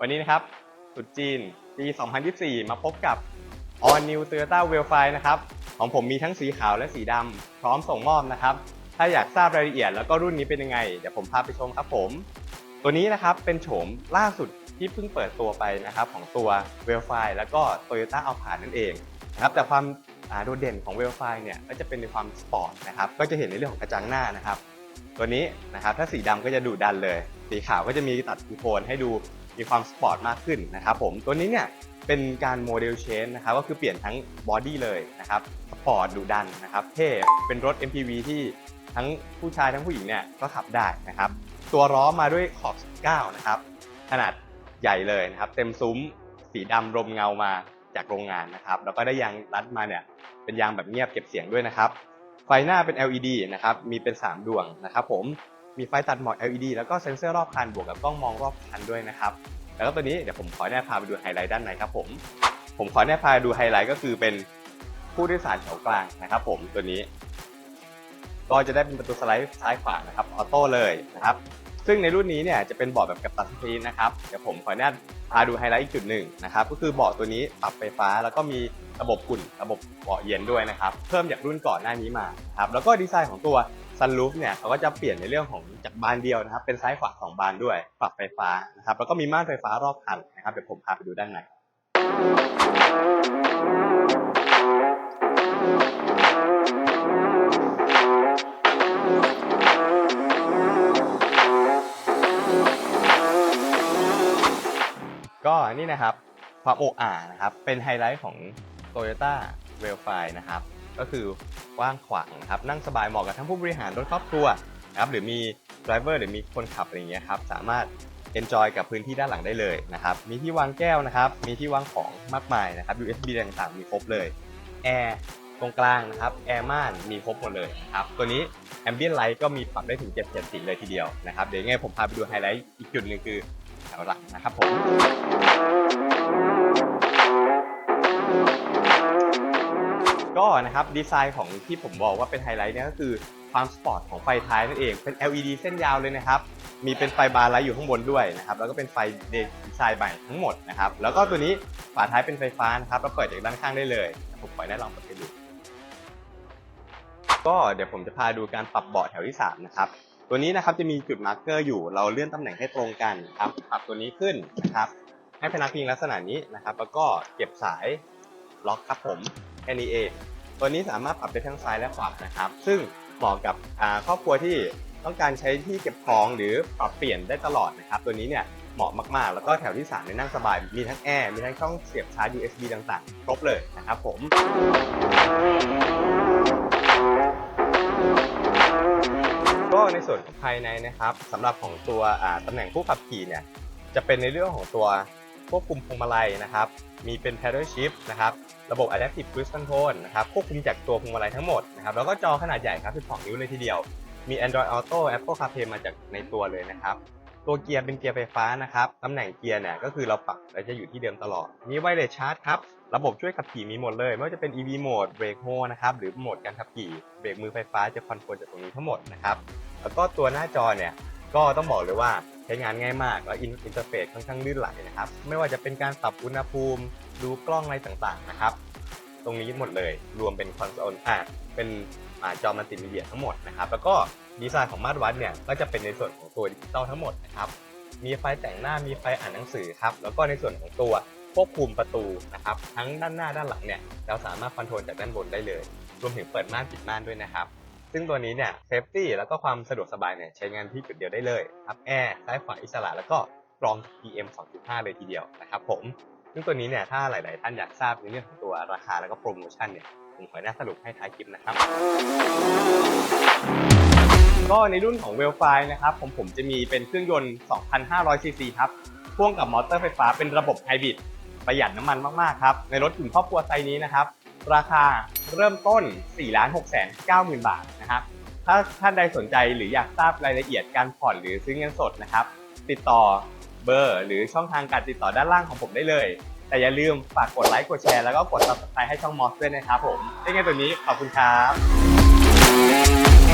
วันนี้นะครับตรุษจีนปี 2024 มาพบกับ All New Toyota w e l f i นะครับ ของผมมีทั้งสีขาวและสีดำพร้อมส่งมอบนะครับ ถ้าอยากทราบรายละเอียดแล้วก็รุ่นนี้เป็นยังไง เดี๋ยวผมพาไปชมครับผม ตัวนี้นะครับเป็นโฉมล่าสุดที่เพิ่งเปิดตัวไปนะครับของตัว w e l f i แล้วก็ Toyota Alphard นั่นเองนะครับแต่ความโดดเด่นของ w e l f i เนี่ยก็จะเป็นในความสปอร์ตนะครับก็จะเห็นในเรื่องของกระจังหน้านะครับตัวนี้นะครับถ้าสีดำก็จะดุดันเลย สีขาวก็จะมีตัดคูโทนให้ดูมีความสปอร์ตมากขึ้นนะครับผมตัวนี้เนี่ยเป็นการโมเดลเชนนะครับก็คือเปลี่ยนทั้งบอดี้เลยนะครับสปอร์ตดุดันนะครับเท่เป็นรถ MPV ที่ทั้งผู้ชายทั้งผู้หญิงเนี่ยก็ขับได้นะครับตัวล้อมาด้วยขอบ 19 นะครับ ขนาดใหญ่เลยนะครับ เต็มซุ้มสีดำรมเงามาจากโรงงานนะครับ แล้วก็ได้ยางรัดมาเนี่ยเป็นยางแบบเงียบเก็บเสียงด้วยนะครับ ไฟหน้าเป็น LED นะครับ มีเป็น 3 ดวงนะครับผม มีไฟตัดหมอก LED แล้วก็เซ็นเซอร์รอบคันบวกกับกล้องมองรอบคันด้วยนะครับแล้วก็ตัวนี้เดี๋ยวผมขอแนบพาไปดูไฮไลท์ด้านในครับผมผมขอแนบพาดูไฮไลท์ก็คือเป็นผู้โดยสารแถวกลางนะครับผมตัวนี้ ก็จะได้เป็นประตูสไลด์ซ้ายขวานะครับออโต้เลยนะครับซึ่งในรุ่นนี้เนี่ยจะเป็นเบาะแบบกับตัดสกรีนนะครับเดี๋ยวผมขออนุญาตพาดูไฮไลท์อีกจุดหนึ่งนะครับก็คือเบาะตัวนี้ปรับไฟฟ้าแล้วก็มีระบบอุ่น ระบบเบาะเย็นด้วยนะครับ เพิ่มจากรุ่นก่อนหน้านี้มาครับแล้วก็ดีไซน์ของตัว ซันรูฟเนี่ยเขาก็จะเปลี่ยนในเรื่องของจากบานเดียวนะครับ เป็นซ้ายขวาสองบานด้วยปรับไฟฟ้านะครับ แล้วก็มีม่านไฟฟ้ารอบคันนะครับเดี๋ยวผมพาไปดูด้านในก็นี่นะครับความโออานะครับเป็นไฮไลท์ของ Toyota w e l f i นะครับ ก็คือกว้างขวางครับนั่งสบายเหมาะกับทั้งผู้บริหารรถครอบครัวนะครับหรือมี driver หรือมีคนขับอะไรอย่างเงี้ยครับสามารถ enjoy กับพื้นที่ด้านหลังได้เลยนะครับมีที่วางแก้วนะครับมีที่วางของมากมายนะครับ USB ต่างๆมีครบเลยแอร์ตรงกลางนะครับแอร์ม่านมีครบหมดเลยครับตัวนี้ Ambient Light ก็มีปรับได้ถึง7เจ็ดสีเลยทีเดียวนะครับเดี๋ยวยังไงผมพาไปดูไฮไลท์อีกจุดหนึ่งคือแถวหลังนะครับผม ก็นะครับดีไซน์ของที่ผมบอกว่าเป็นไฮไลท์เนี่ยก็คือความสปอร์ตของไฟท้ายนั่นเอง เป็น LED เส้นยาวเลยนะครับ มีเป็นไฟบาร์ไลท์อยู่ข้างบนด้วยนะครับ แล้วก็เป็นไฟดีไซน์ใหม่ทั้งหมดนะครับ แล้วก็ตัวนี้ฝาท้ายเป็นไฟฟ้านะครับเราเปิดจากด้านข้างได้เลย ผมขอให้ได้ลองเปิดให้ดู ก็เดี๋ยวผมจะพาดูการปรับเบาะแถวที่3นะครับ ตัวนี้นะครับจะมีจุดมาร์กเกอร์อยู่ เราเลื่อนตำแหน่งให้ตรงกันนะครับ ปรับตัวนี้ขึ้นนะครับ ให้พนักพิงลักษณะนี้นะครับ แล้วก็เก็บสายล็อกครับผมแค่นี้เอง ตัวนี้สามารถปรับได้ทั้งซ้ายและขวานะครับ ซึ่งเหมาะกับครอบครัวที่ต้องการใช้ที่เก็บของหรือปรับเปลี่ยนได้ตลอดนะครับ ตัวนี้เนี่ยเหมาะมากๆ แล้วก็แถวที่3เนี่ยนั่งสบาย มีทั้งแอร์ มีทั้งช่องเสียบชาร์จ USB ต่างๆ ครบเลยนะครับผม ก็ในส่วนภายในนะครับสำหรับของตัวตำแหน่งผู้ขับขี่เนี่ยจะเป็นในเรื่องของตัว ควบคุมพวงมาลัยนะครับ มีเป็น paddle shift นะครับระบบ adaptive cruise control นะครับควบคุมจากตัวพวงมาลัยทั้งหมดนะครับแล้วก็จอขนาดใหญ่ครับ12นิ้วเลยทีเดียว มี Android Auto Apple CarPlay มาจากในตัวเลยนะครับตัวเกียร์เป็นเกียร์ไฟฟ้านะครับตำแหน่งเกียร์เนี่ยก็คือเราปรับแล้วจะอยู่ที่เดิมตลอด มีไวเลสชาร์จครับระบบช่วยขับขี่มีหมดเลยไม่ว่าจะเป็น EV mode brake mode นะครับหรือโหมดการขับขี่เบรกมือไฟฟ้าจะคอนโทรลจากตรงนี้ทั้งหมดนะครับแล้วก็ตัวหน้าจอเนี่ยก็ต้องบอกเลยว่า ช้งานง่ายมากแล้วอินเทอร์เฟซค่อนข้างลื่นไหลนะครับ ไม่ว่าจะเป็นการปรับอุณหภูมิ ดูกล้องอะไรต่างๆนะครับ ตรงนี้หมดเลยรวมเป็นคอนโซลอะเป็นอจอมัลติมีเดียทั้งหมดนะครับ แล้วก็ดีไซน์ของมาตรวัดเนี่ยก็จะเป็นในส่วนของตัวดิจิตอลทั้งหมดนะครับมีไฟแต่งหน้ามีไฟอ่านหนังสือครับแล้วก็ในส่วนของตัวควบคุมประตูนะครับทั้งด้านหน้าด้านหลังเนี่ยเราสามารถคอนโทรลจากด้านบนได้เลย รวมถึงเปิดม่านปิดม่านด้วยนะครับ ซึ่งตัวนี้เนี่ยเซฟตี้แล้วก็ความสะดวกสบายเนี่ยใช้งานที่จุดเดียวได้เลยครับแอร์ซ้ายขวาอิสระแล้วก็กรอง PM 2.5 เลยทีเดียวนะครับผมซึ่งตัวนี้เนี่ยถ้าหลาย ๆ ท่านอยากทราบในเรื่องของตัวราคาแล้วก็โปรโมชั่นเนี่ยผมขออนุญาตสรุปให้ท้ายคลิปนะครับ ก็ในรุ่นของเวลไฟนะครับผมผมจะมีเป็นเครื่องยนต์2,500ซีซีครับพ่วงกับมอเตอร์ไฟฟ้าเป็นระบบไฮบริดประหยัดน้ำมันมาก ๆ ครับ ในรถกลุ่มครอบครัวไซนี้นะครับ ราคาเริ่มต้น 4 6 9 0 0 0 0 บาทนะครับ ถ้าท่านใดสนใจหรืออยากทราบรายละเอียดการผ่อนหรือซื้อเงินสดนะครับ ติดต่อเบอร์หรือช่องทางการติดต่อด้านล่างของผมได้เลย แต่อย่าลืมฝากกดไลค์ กดแชร์แล้วก็กด subscribe ให้ช่องมอสด้วยนะครับผมยังไงตัวนี้ขอบคุณครับ